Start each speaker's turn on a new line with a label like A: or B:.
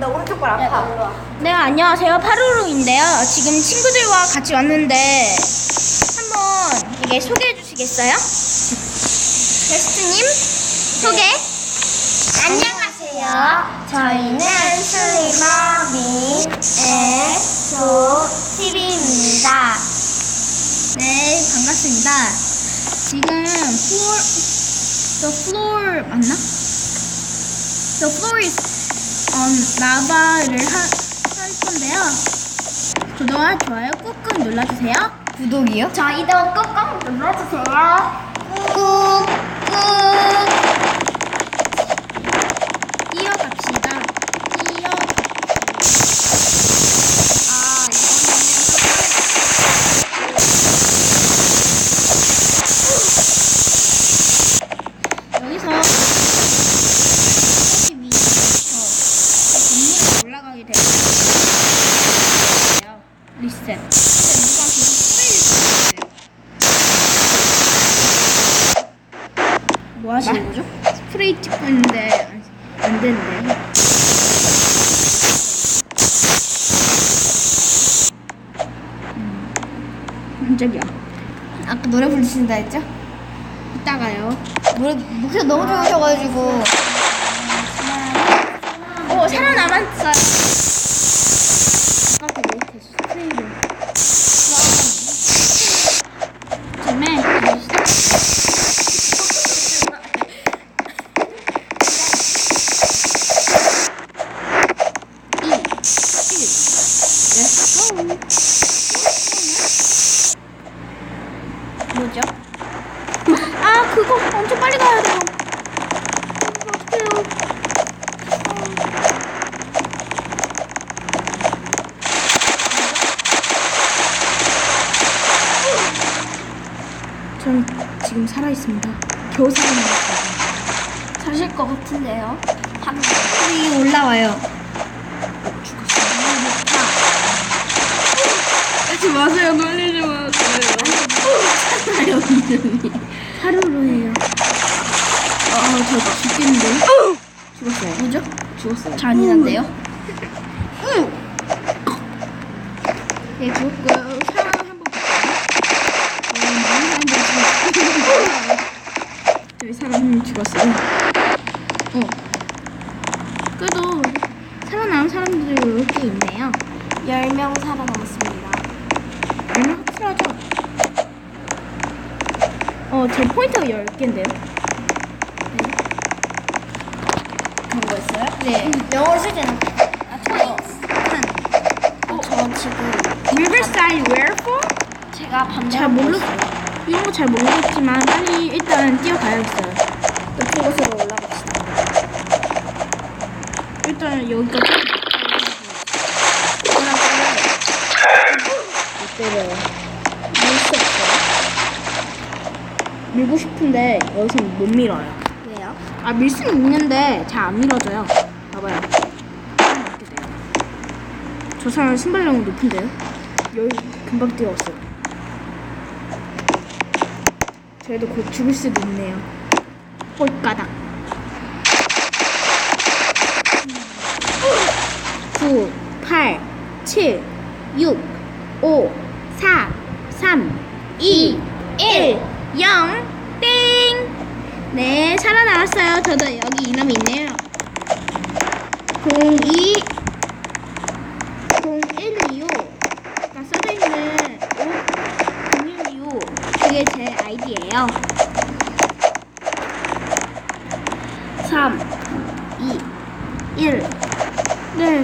A: 나 오른쪽 발 아파.
B: 네, 안녕하세요. 파루루인데요. 지금 친구들과 같이 왔는데 한번 이게 소개해 주시겠어요? 게스트님 소개.
A: 안녕하세요. 저희는 슬리머미 엑소 TV입니다.
B: 네, 반갑습니다. 지금 floor, the floor 맞나? The floor is on 라바를 하, 할 건데요. 구독과 좋아요 꾹꾹 눌러주세요.
A: 구독이요? 저희도 꾹꾹 눌러주세요. 꾹꾹.
B: 이어갑시다. 이어.
A: 아,
B: 여기서 여기 위에서 건물에 올라가게 돼요. 리 셋. 누가 계속 스프레이를 뿌리세요? 뭐 하시는 거죠? 스프레이 찍고 있는데 안, 안 되는데. 음, 깜짝이야.
A: 아까 노래 부르신다 했죠?
B: 이따가요.
A: 노래 목소리 너무 좋으셔가지고.
B: 오, 살아남았어요. 아까 그 밑에 스프레이를. 좀에 뭐죠? 아, 그거 엄청 빨리 가야 돼요. 어떡해요. 전 지금 살아있습니다. 겨우 살아남았어요.
A: 사실 것 같은데요.
B: 이 올라와요.
A: 하지 마세요. 놀리지 마세요.
B: 하루로예요. 아, 저 죽겠는데? 죽었어요. 뭐죠? 죽었어요. 잔인한데요? 네, 죽었고요. 상황 한번 볼까요? 어, 많은 사람들이 지금 죽었어요. 저희 사람이 죽었어요. 어. 그래도 살아남은 사람들이 이렇게 있네요.
A: 10명 살아남았습니다.
B: 얼마 확실하죠? 어, 제 포인트가 10개인데요.
A: 그런 거 있어요?
B: 네.
A: 영어로 쓰지는 아, 저, 한. 어, 저 지금
B: Riverside Wherefore?
A: 제가 밤새
B: 잘 모르, 이런 거 잘 모르겠지만 빨리 일단 뛰어가야겠어요.
A: 높은 곳으로 올라갑시다.
B: 일단 여기까지.
A: 못 때려요.
B: 밀수 없어요. 밀고 싶은데 여기서 못 밀어요.
A: 왜요?
B: 아, 밀 수는 있는데 잘 안 밀어져요. 봐봐요. 이렇게 돼요. 저 사람 신발력은 높은데요? 여기 금방 뛰어왔어요. 저희도 곧 죽을 수도 있네요. 홀가닥. 9, 8, 7, 6, 5, 4, 3, 2, 1, 0, 땡! 네, 살아나왔어요. 저도 여기 이름이 있네요. 02, 0125가 써져있는 0125. 그게 제 아이디예요. 3, 2, 1. 네,